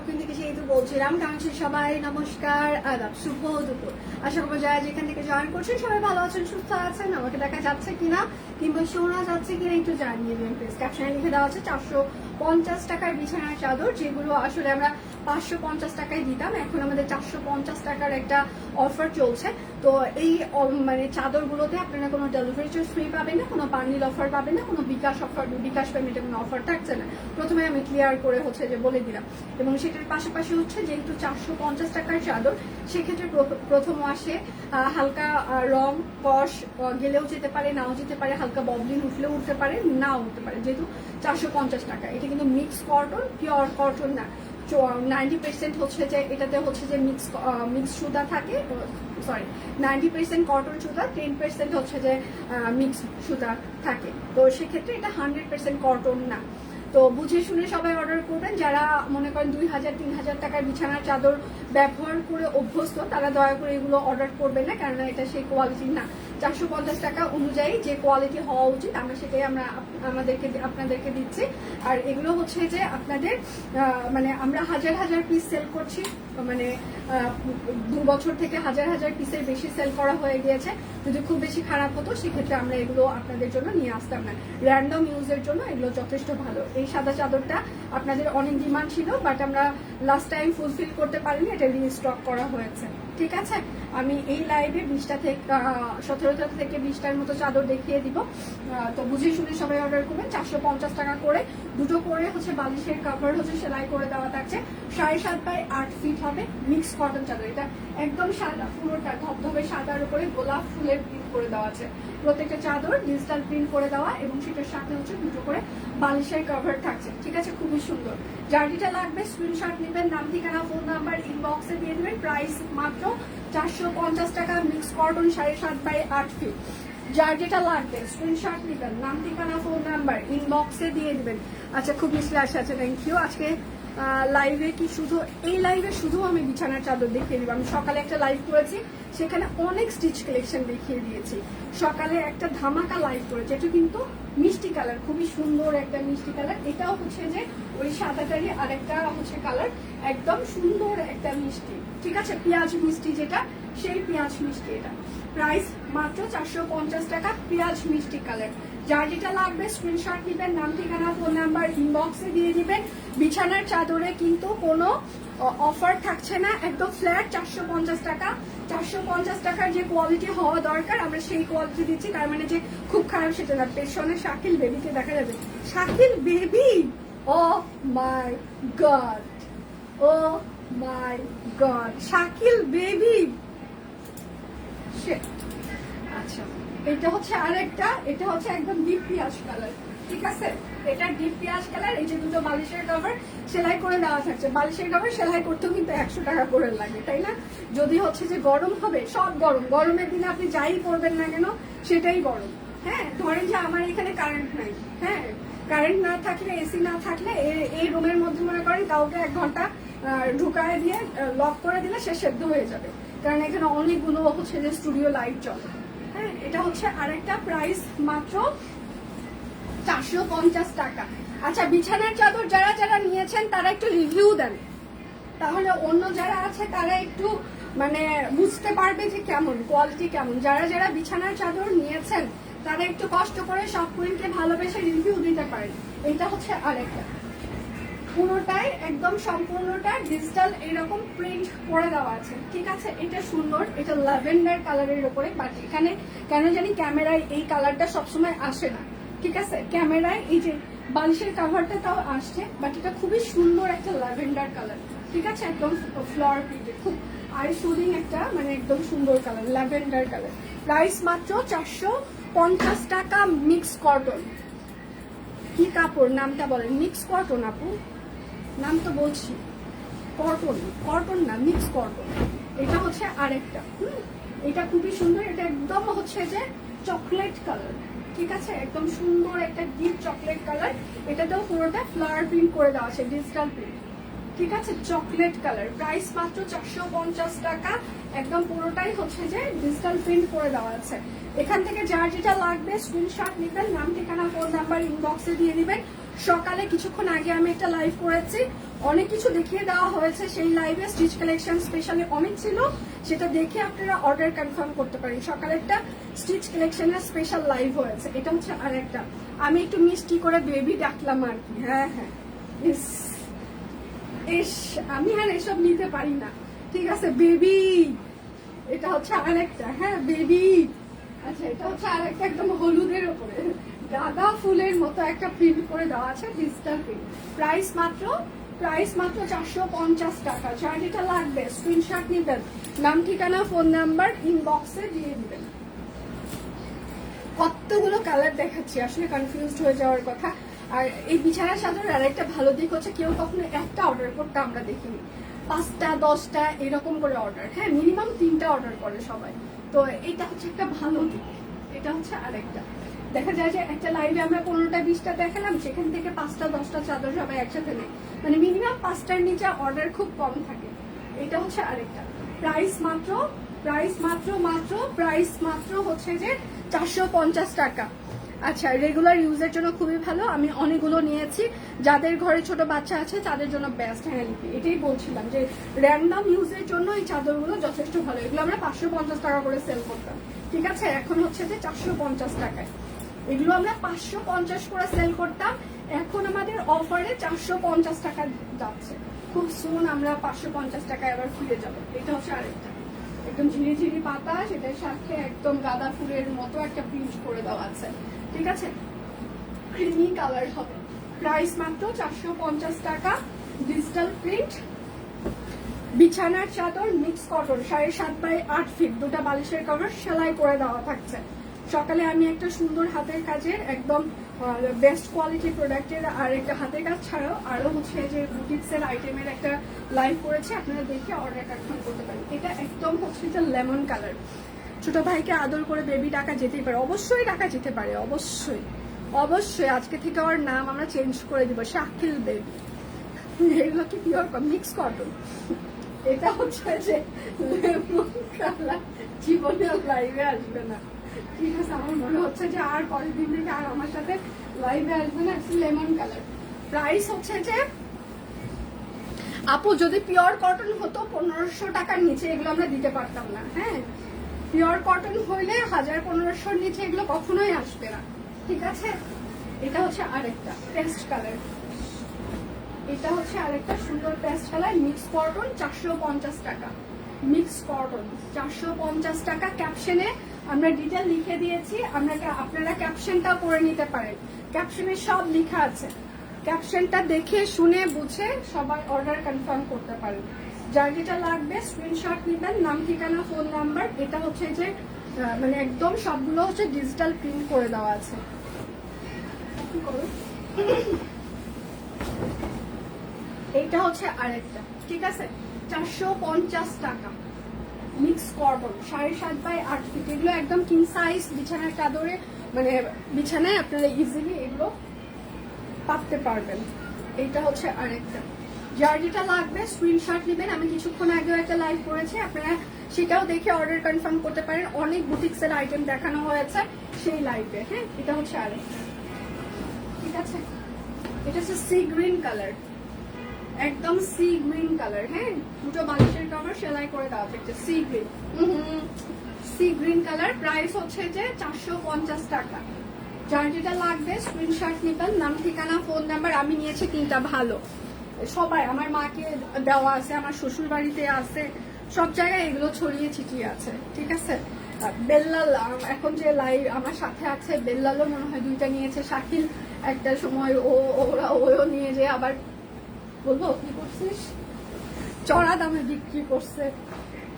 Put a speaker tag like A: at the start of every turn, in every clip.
A: Shopping থেকে যেহেতু বলছিলাম কাউন্সিল সবাই, নমস্কার, আদাব, শুভ দুপুর। আশা করব যারা যেখান থেকে জয়েন করছেন, সবাই ভালো আছেন, সুস্থ আছেন, আমাকে দেখা যাচ্ছে কিনা, কিংবা শোনা যাচ্ছে কিনা একটু জানিয়ে দিন প্লিজ লিখে দেওয়া আছে, চারশো পঞ্চাশ টাকার বিছানার চাদর, যেগুলো আসলে আমরা পাঁচশো পঞ্চাশ টাকায় দিতাম। এখন আমাদের চারশো পঞ্চাশ টাকার একটা অফার চলছে। তো এই মানে চাদরগুলোতে আপনারা কোনো ডেলিভারি চার্জ ফ্রি পাবেন না, কোনো বার্নিল অফার পাবেন না, কোনো বিকাশ অফার বিকাশ পেমেন্টে কোনো অফার থাকছে না। প্রথমে আমি ক্লিয়ার করে হচ্ছে যে বলে দিলাম। এবং সেটার পাশাপাশি হচ্ছে যেহেতু চারশো পঞ্চাশ টাকার চাদর, সেক্ষেত্রে প্র- প্রথম আসে হালকা রং, কষ গেলেও যেতে পারে, নাও যেতে পারে, হালকা ববলিন উঠলেও উঠতে পারে, নাও উঠতে পারে। যেহেতু চারশো পঞ্চাশ টাকা, এটা কিন্তু মিক্স কটন পিওর কটন না। নাইনটি পার্সেন্ট হচ্ছে যে এটাতে হচ্ছে যে মিক্স মিক্স সুতা থাকে সরি নাইনটি পার্সেন্ট কটন সুতা টেন পার্সেন্ট হচ্ছে যে মিক্স সুতা থাকে। তো সেক্ষেত্রে এটা হান্ড্রেড পার্সেন্ট কটন না। তো বুঝে শুনে সবাই অর্ডার করবেন। যারা মনে করেন দুই হাজার, তিন হাজার টাকার বিছানার চাদর ব্যবহার করে অভ্যস্ত, তারা দয়া করে এগুলো অর্ডার করবেন না, কেননা এটা সেই কোয়ালিটি না। চারশো পঞ্চাশ টাকা অনুযায়ী যে কোয়ালিটি হওয়া উচিত, আমরা সেটাই আমরা আমাদেরকে আপনাদেরকে দিচ্ছি। আর এগুলো হচ্ছে যে আপনাদের মানে আমরা হাজার হাজার পিস সেল করছি মানে দু বছর থেকে হাজার হাজার পিসের বেশি সেল করা হয়ে গিয়েছে। যদি খুব বেশি খারাপ হতো, সেক্ষেত্রে আমরা এগুলো আপনাদের জন্য নিয়ে আসতাম না। র্যান্ডম ইউজের জন্য এগুলো যথেষ্ট ভালো। এই সাদা চাদরটা আপনাদের অনেক ডিমান্ড ছিল বাট আমরা লাস্ট টাইম ফুলফিল করতে পারিনি, এটা রিস্টক করা হয়েছে। ঠিক আছে? আমি এই লাইভে বিশটা থেকে সতেরোটা থেকে বিশটার মতো চাদর দেখিয়ে দিব। তো বুঝে শুনে সবাই অর্ডার করবেন। চারশো পঞ্চাশ টাকা করে। দুটো করে হচ্ছে বালিশের কাভার হচ্ছে সেলাই করে দেওয়া থাকছে। সাড়ে সাত বাই আট ফিট হবে মিক্স কটন চাদর। এটা একদম সাদা, পুরোটা ধবধবে সাদার উপরে গোলাপ ফুলের প্রিন্ট করে দেওয়া আছে। প্রত্যেকটা চাদর ডিজিটাল প্রিন্ট করে দেওয়া এবং সেটার সাথে হচ্ছে দুটো করে বালিশের কভার থাকছে। ঠিক আছে? খুবই সুন্দর। যার যেটা লাগবে স্ক্রিনশট নেবেন, নাম, ঠিকানা ফোন নাম্বার ইনবক্সে দিয়ে দেবেন। প্রাইস মাত্র চারশো পঞ্চাশ টাকা মিক্স কটন সাড়ে সাত বাই আট ফিট যার যেটা লাগবে স্ক্রিনশট নেবেন। নাম, ঠিকানা ফোন নাম্বার ইনবক্সে দিয়ে দেবেন। আচ্ছা খুব মিশলে আসে আচ্ছা থ্যাংক ইউ আজকে লাইভে কি শুধু, এই লাইভে শুধু আমি বিছানার চাদর দেখিয়ে দিব আমি সকালে একটা লাইভ করেছি, সেখানে অনেক স্টিচ কালেকশন দেখিয়ে দিয়েছি। সকালে একটা ধামাকা লাইভ করেছি, এটা কিন্তু মিষ্টি কালার খুবই সুন্দর একটা মিষ্টি কালার এটাও হচ্ছে যে ওই সাদাটারই আরেকটা হচ্ছে কালার একদম সুন্দর একটা মিষ্টি। ঠিক আছে? পেঁয়াজ মিষ্টি যেটা, সেই পেঁয়াজ মিষ্টি এটা। প্রাইস মাত্র চারশো পঞ্চাশ টাকা পেঁয়াজ মিষ্টি কালার। যার যেটা লাগবে স্ক্রিনশট নেবেন, নাম, ঠিকানা ফোন নাম্বার ইনবক্সে দিয়ে দিবেন। বিছানার চাদরে কিন্তু কোনো অফার থাকছে না, একদম ফ্ল্যাট চারশো পঞ্চাশ টাকা। চারশো পঞ্চাশ টাকার যে কোয়ালিটি হওয়া দরকার, আমরা সেই কোয়ালিটি দিচ্ছি। তার মানে যে খুব খারাপ সেটা না। পেছনে শাকিল বেবিকে দেখা যাবে। Shakil baby oh my god oh my god Shakil baby Shit. আচ্ছা। এটা হচ্ছে আরেকটা, এটা হচ্ছে একদম ডিপ পিয়াজ কালার ঠিক আছে? এটা ডিপ পিয়াজ কালার এই যে দুটো বালিশের কভার সেলাই করে দেওয়া থাকছে। বালিশের কভার সেলাই করতেও কিন্তু একশো টাকা করে লাগে, তাই না? যদি হচ্ছে যে গরম হবে, সব গরম। গরমের দিনে আপনি যাই করবেন না কেন, সেটাই গরম। হ্যাঁ ধরেন যে আমার এখানে কারেন্ট নাই। হ্যাঁ কারেন্ট না থাকলে এসি না থাকলে এই রুমের মধ্যে মনে করেন কাউকে এক ঘণ্টা ঢুকায় দিয়ে লক করে দিলে সে সেদ্ধ হয়ে যাবে। কারণ এখানে অনেকগুলো হচ্ছে যে স্টুডিও লাইট চলে হ্যাঁ এটা হচ্ছে আরেকটা প্রাইস মাত্র চারশো পঞ্চাশ টাকা। আচ্ছা বিছানার চাদর যারা যারা নিয়েছেন, তারা একটু রিভিউ দেন। তাহলে অন্য যারা আছে, তারা একটু মানে বুঝতে পারবে যে কেমন কোয়ালিটি কেমন। যারা যারা বিছানার চাদর নিয়েছেন, তারা একটু কষ্ট করে সব কুইনকে ভালোবেসে রিভিউ দিতে পারেন। এটা হচ্ছে আরেকটা। পুরোটাই একদম সম্পূর্ণটা ডিজিটাল এরকম প্রিন্ট করে দেওয়া আছে। ঠিক আছে? এটা সুন্দর, এটা ল্যাভেন্ডার কালারের উপরে বাট এখানে কেন জানি ক্যামেরায় এই কালারটা সবসময় আসে না। ঠিক আছে? ক্যামেরায় এই যে বালিশের কাভারটা তাও আসছে বাট এটা খুবই সুন্দর একটা ল্যাভেন্ডার কালার ঠিক আছে? একদম ফ্লোর প্রিন্টেড খুব আই শুডিং একটা মানে একদম সুন্দর কালার ল্যাভেন্ডার কালার প্রাইস মাত্র চারশো পঞ্চাশ টাকা মিক্স কটন কি কাপড়? নামটা বলেন। মিক্স কটন আপু। নাম তো বলছি। কটন কটন না, মিক্স কটন এটা হচ্ছে আরেকটা, হুম? এটা খুবই সুন্দর, এটা একদম হচ্ছে যে চকলেট কালার ঠিক আছে? একদম সুন্দর একটা ডিপ চকলেট কালার এটাতেও পুরোটা ফ্লাওয়ার প্রিন্ট করে দেওয়া আছে ডিজিটাল প্রিন্ট ঠিক আছে? চকলেট কালার প্রাইস মাত্র চারশো পঞ্চাশ টাকা। একদম পুরোটাই হচ্ছে যে ডিজিটাল প্রিন্ট করে দেওয়া আছে। এখান থেকে যার যেটা লাগবে স্ক্রিনশট নেবেন, নাম, ঠিকানা ফোন নাম্বার ইনবক্সে দিয়ে দিবেন। সকালে কিছুক্ষণ আগে আমি একটা লাইভ করেছি। অনেক কিছু দেখিয়ে দেওয়া হয়েছে। সেই লাইভে স্টিচ কালেকশন স্পেশালি অনেক ছিল। সেটা দেখে আপনারা অর্ডার কনফার্ম করতে পারেন। সকালে একটা স্টিচ কালেকশনের স্পেশাল লাইভ হয়েছে। এটা হচ্ছে আর একটা আমি একটু মিষ্টি করে বেবি ডাকলাম আর কি। হ্যাঁ হ্যাঁ। ইস ইস, আমি আর এসব নিতে পারি না। ঠিক আছে বেবি এটা হচ্ছে আরেকটা। হ্যাঁ বেবি আচ্ছা এটা হচ্ছে আরেকটা একদম হলুদের উপরে। গাঁদা ফুলের মতো একটা প্রিন্ট করে দেওয়া আছে ডিজিটাল প্রিন্ট প্রাইস মাত্র প্রাইস মাত্র চারশো পঞ্চাশ টাকা। যার লাগবে স্ক্রিনশট নিবেন নাম, ঠিকানা ফোন নাম্বার ইনবক্সে দিয়ে দিবেন। কতগুলো কালার দেখাচ্ছি, আসলে কনফিউজড হয়ে যাওয়ার কথা। আর এই বিছানার চাদরের আরেকটা ভালো দিক হচ্ছে, কেউ কখনো একটা অর্ডার করতে আমরা দেখিনি। পাঁচটা, দশটা, এরকম করে অর্ডার হ্যাঁ মিনিমাম তিনটা অর্ডার করে সবাই। তো এটা হচ্ছে একটা ভালো দিক। এটা হচ্ছে আরেকটা। দেখা যায় যে একটা লাইভে আমরা পনেরোটা, বিশটা দেখালাম, সেখান থেকে পাঁচটা, দশটা চাদর সবাই একসাথে নেই মানে মিনিমাম পাঁচটার নিচে অর্ডার খুব কম থাকে। এটা হচ্ছে আরেকটা। প্রাইস মাত্র প্রাইস মাত্র মাত্র প্রাইস মাত্র হচ্ছে যে চারশো পঞ্চাশ টাকা। আচ্ছা রেগুলার ইউজের জন্য খুবই ভালো। আমি অনেকগুলো নিয়েছি। যাদের ঘরে ছোট বাচ্চা আছে, তাদের জন্য বেস্ট হ্যাঁ এটাই বলছিলাম যে র্যান্ডাম ইউজের জন্য এই চাদরগুলো যথেষ্ট ভালো। এগুলো আমরা পাঁচশো পঞ্চাশ টাকা করে সেল করতাম। ঠিক আছে? এখন হচ্ছে যে চারশো পঞ্চাশ টাকায়। এগুলো আমরা পাঁচশো পঞ্চাশ করে সেল করতাম। এখন আমাদের অফারে চারশো পঞ্চাশ টাকা যাচ্ছে। খুব সুন আমরা পাঁচশো পঞ্চাশ টাকায় আবার ফিরে যাব। এটা হচ্ছে আরেকটা। একদম ঝিরি ঝিরি পাতা, সেটার সাথে একদম গাঁদা ফুলের মতো একটা প্রিন্ট করে দেওয়া আছে। ঠিক আছে? ক্রিমি কালার হবে। প্রাইস মাত্র চারশো পঞ্চাশ টাকা। ডিজিটাল প্রিন্ট বিছানার চাদর মিক্স কটন সাড়ে সাত বাই আট ফিট দুটা বালিশের কভার সেলাই করে দেওয়া থাকছে। সকালে আমি একটা সুন্দর হাতের কাজের একদম বেস্ট কোয়ালিটি প্রোডাক্টের আর একটা হাতের কাজ ছাড়াও আরও হচ্ছে যে বুটিক্সের আইটেমের একটা লাইভ করেছে, আপনারা দেখে অর্ডার করতে পারেন। এটা একদম হচ্ছে যে লেমন কালার ছোট ভাইকে আদর করে বেবি টাকা যেতেই পারে। অবশ্যই টাকা যেতে পারে, অবশ্যই। অবশ্যই, আজকে থেকে ওর নাম আমরা চেঞ্জ করে দিব, শাকিল বেবি এগুলো কি পিওর মিক্স কটন এটা হচ্ছে যে লেমন কালার জীবনে লাইভে আসবে না। আছে আমার মনে হচ্ছে যে আর পরের দিন থেকে আর আমার সাথে লাইভে আসবে না লেমন কালার প্রাইস হচ্ছে যে, আপু, যদি পিওর কটন হতো পনেরোশো টাকার নিচে, এগুলো আমরা দিতে পারতাম না হ্যাঁ? পিওর কটন হইলে হাজার পনেরোশোর নিচে এগুলো কখনোই আসবে না, ঠিক আছে? এটা হচ্ছে আরেকটা পেস্ট কালার এটা হচ্ছে আরেকটা সুন্দর পেস্ট কালার মিক্স কটন চারশো পঞ্চাশ টাকা। মিক্স কটন চারশো পঞ্চাশ টাকা ক্যাপশনে আমরা ডিটেল লিখে দিয়েছি আমরা আপনারা ক্যাপশনটা পড়ে নিতে পারেন। ক্যাপশনে সব লেখা আছে। ক্যাপশনটা দেখে, শুনে, বুঝে সবাই অর্ডার কনফার্ম করতে পারেন। যার যেটা লাগবে স্ক্রিনশট নেবেন, নাম, ঠিকানা ফোন নাম্বার এটা হচ্ছে যে মানে একদম সবগুলো হচ্ছে ডিজিটাল প্রিন্ট করে দেওয়া আছে। এইটা হচ্ছে আরেকটা, ঠিক আছে? চারশো পঞ্চাশ টাকা। মিক্স কটন সাড়ে সাত বাই আট ফিট এগুলো একদম কিং সাইজ বিছানার চাদরে মানে বিছানায় আপনারা ইজিলি এগুলো পাততে পারবেন। এইটা হচ্ছে আরেকটা। যার যেটা লাগবে স্ক্রিনশট নেবেন। আমি কিছুক্ষণ আগেও একটা লাইভ করেছি, আপনারা সেটাও দেখে অর্ডার কনফার্ম করতে পারেন। অনেক বুটিক্সের আইটেম দেখানো হয়েছে সেই লাইভে হ্যাঁ? এটা হচ্ছে আরেকটা। ঠিক আছে? এটা হচ্ছে সি গ্রিন কালার একদম সি গ্রিন কালার হ্যাঁ? দুটো বালিশের কভার সেলাই করে দেওয়া থাকছে sea green sea green colour price হচ্ছে যে চারশো পঞ্চাশ টাকা। যার যেটা লাগবে স্ক্রিনশট নিবেন। নাম, ঠিকানা ফোন নাম্বার আমি নিয়েছি তিনটা ভালো। সবাই, আমার মাকে দেওয়া আছে, আমার শ্বশুর বাড়িতে আছে। সব জায়গায় এগুলো ছড়িয়ে ছিটিয়ে আছে, ঠিক আছে? বেল্লাল এখন যে লাইভ আমার সাথে আছে, বেল্লালও মনে হয় দুইটা নিয়েছে। শাকিল, একটা সময় ও ওরা ওও নিয়ে যে আবার বলব, কি করছিস? চড়া দামে বিক্রি করছে।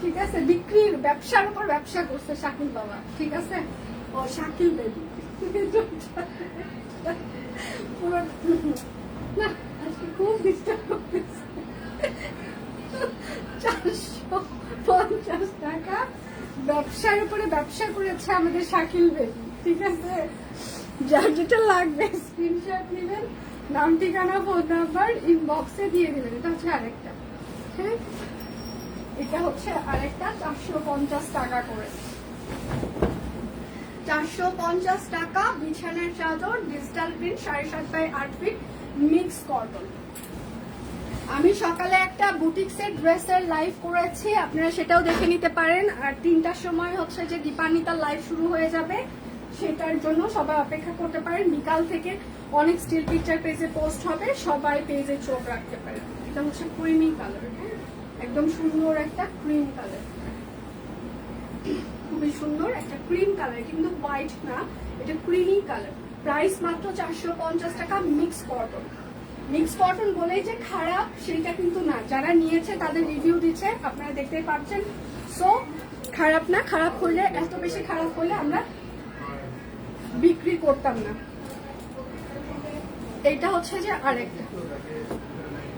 A: ঠিক আছে? বিক্রির ব্যবসার উপর ব্যবসা করছে শাকিল বাবা। ঠিক আছে? ও, শাকিল চারশো পঞ্চাশ টাকা ব্যবসার উপরে ব্যবসা করেছে আমাদের শাকিল বেবি। ঠিক আছে? যার যেটা লাগবে স্ক্রিনশট নেবেন। নাম ঠিকানা ফোন নাম্বার ইনবক্সে দিয়ে দিবেন এটা হচ্ছে আরেকটা। হ্যাঁ? এটা হচ্ছে আরেকটা চারশো পঞ্চাশ টাকা করে। চারশো পঞ্চাশ টাকা বিছানার চাদর, ডিজিটাল প্রিন্ট, সাড়ে সাত বাই আট ফিট মিক্স কটন আমি সকালে একটা বুটিক্সের ড্রেসের লাইভ করেছি। আপনারা সেটাও দেখে নিতে পারেন। আর তিনটার সময় হচ্ছে যে দীপান্বিতার লাইভ শুরু হয়ে যাবে। সেটার জন্য সবাই অপেক্ষা করতে পারেন। বিকাল থেকে অনেক স্টিল পিকচার পেজে পোস্ট হবে, সবাই পেজে চোখ রাখতে পারেন। এটা হচ্ছে ক্রিমি কালার হ্যাঁ? একদম সুন্দর একটা ক্রিম কালার খুবই সুন্দর একটা ক্রিম কালার কিন্তু হোয়াইট না, এটা ক্রিমি কালার প্রাইস মাত্র চারশো পঞ্চাশ টাকা মিক্স কটন মিক্স কটন বলেই যে খারাপ, সেইটা কিন্তু না। যারা নিয়েছে, তাদের রিভিউ দিচ্ছে, আপনারা দেখতেই পাচ্ছেন। সো খারাপ না, খারাপ হলে, এত বেশি খারাপ হলে আমরা বিক্রি করতাম না। এটা হচ্ছে যে আরেকটা।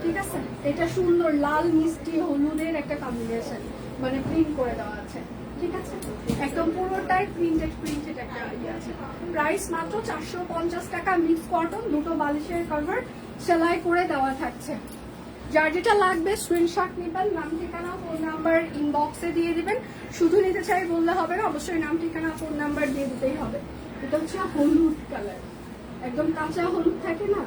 A: ঠিক আছে? এটা সুন্দর, লাল, মিষ্টি, হলুদের একটা কম্বিনেশন মানে প্রিন্ট করে দেওয়া আছে। ঠিক আছে? একদম পুরোটাই প্রিন্টেড প্রিন্টেড একটা প্রাইস মাত্র চারশো পঞ্চাশ টাকা দুটো বালিশের সেলাই করে দেওয়া থাকছে। যেটা লাগবে নাম, ঠিকানা ফোন নাম্বার ইনবক্সে দিয়ে দিবেন। শুধু নিতে চাই বললে হবে না, অবশ্যই নাম, ঠিকানা ফোন নাম্বার দিয়ে দিতেই হবে। এটা হচ্ছে হলুদ কালার। একদম কাঁচা হলুদ থাকে না?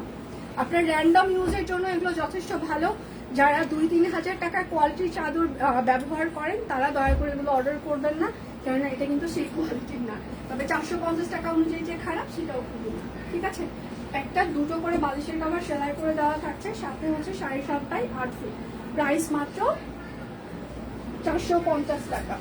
A: আপনার র্যান্ডম ইউজের জন্য এগুলো যথেষ্ট ভালো। যারা দুই, তিন হাজার টাকার কোয়ালিটির চাদর ব্যবহার করেন, তারা দয়া করে এগুলো অর্ডার করবেন না। কেননা এটা কিন্তু সেই কোয়ালিটির না। তবে চারশো পঞ্চাশ টাকা অনুযায়ী যে খারাপ, সেটাও খুবই না ঠিক আছে? একটা, দুটো করে বালিশের কাভার সেলাই করে দেওয়া থাকছে। সাথে হচ্ছে সাড়ে সাত বাই আট ফুট। প্রাইস মাত্র চারশো পঞ্চাশ টাকা।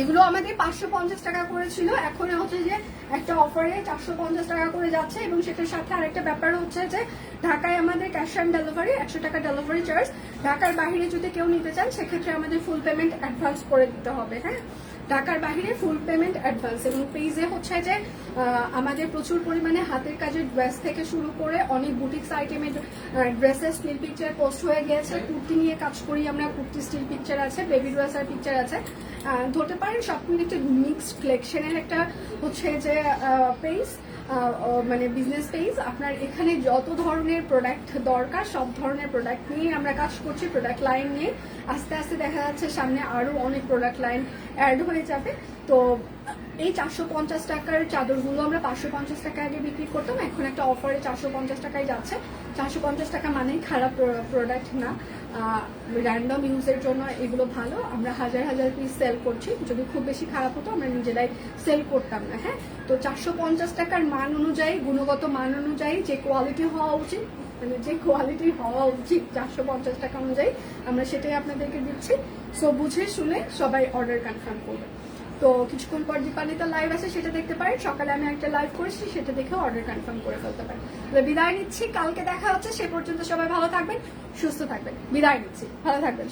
A: এগুলো আমাদের পাঁচশো পঞ্চাশ টাকা করেছিল এখন হচ্ছে যে একটা অফারে চারশো পঞ্চাশ টাকা করে যাচ্ছে এবং সেটার সাথে আরেকটা ব্যাপার হচ্ছে যে ঢাকায় আমাদের ক্যাশ অন ডেলিভারি একশো টাকা ডেলিভারি চার্জ ঢাকার বাইরে যদি কেউ নিতে চান, সেক্ষেত্রে আমাদের ফুল পেমেন্ট অ্যাডভান্স করে দিতে হবে হ্যাঁ? ঢাকার বাহিরে ফুল পেমেন্ট অ্যাডভান্স এবং পেজে হচ্ছে যে আমাদের প্রচুর পরিমাণে হাতের কাজের ড্রেস থেকে শুরু করে অনেক বুটিক্স আইটেমের ড্রেসের স্টিল পিকচার পোস্ট হয়ে গেছে কুর্তি নিয়ে কাজ করি আমরা, কুর্তি স্টিল পিকচার আছে বেবি ড্রেসের পিকচার আছে। ধরতে পারেন সব মিলে একটা মিক্সড কালেকশনের একটা হচ্ছে যে পেজ মানে বিজনেস পেজ আপনার এখানে যত ধরনের প্রোডাক্ট দরকার, সব ধরনের প্রোডাক্ট নিয়ে আমরা কাজ করছি প্রোডাক্ট লাইন নিয়ে। আস্তে আস্তে দেখা যাচ্ছে সামনে আরও অনেক প্রোডাক্ট লাইন অ্যাড হয়ে যাবে। তো এই চারশো পঞ্চাশ টাকার চাদরগুলো আমরা পাঁচশো পঞ্চাশ টাকা আগে বিক্রি করতাম। এখন একটা অফারে চারশো পঞ্চাশ টাকায় যাচ্ছে। চারশো পঞ্চাশ টাকা মানেই খারাপ প্রোডাক্ট না। র্যান্ডম ইউজের জন্য এগুলো ভালো। আমরা হাজার হাজার পিস সেল করছি। যদি খুব বেশি খারাপ হতো, আমরা নিজেরাই সেল করতাম না হ্যাঁ? তো চারশো পঞ্চাশ টাকার মান অনুযায়ী, গুণগত মান অনুযায়ী যে কোয়ালিটি হওয়া উচিত মানে যে কোয়ালিটি হওয়া উচিত চারশো পঞ্চাশ টাকা অনুযায়ী, আমরা সেটাই আপনাদেরকে দিচ্ছি। সো বুঝে শুনে সবাই অর্ডার কনফার্ম করবে তো কিছুক্ষণ পর দীপান্বিতা লাইভ আছে, সেটা দেখতে পারেন। সকালে আমি একটা লাইভ করেছি, সেটা দেখে অর্ডার কনফার্ম করে ফেলতে পারেন। তাহলে বিদায় নিচ্ছি। কালকে দেখা হচ্ছে। সে পর্যন্ত সবাই ভালো থাকবেন, সুস্থ থাকবেন। বিদায় নিচ্ছি। ভালো থাকবেন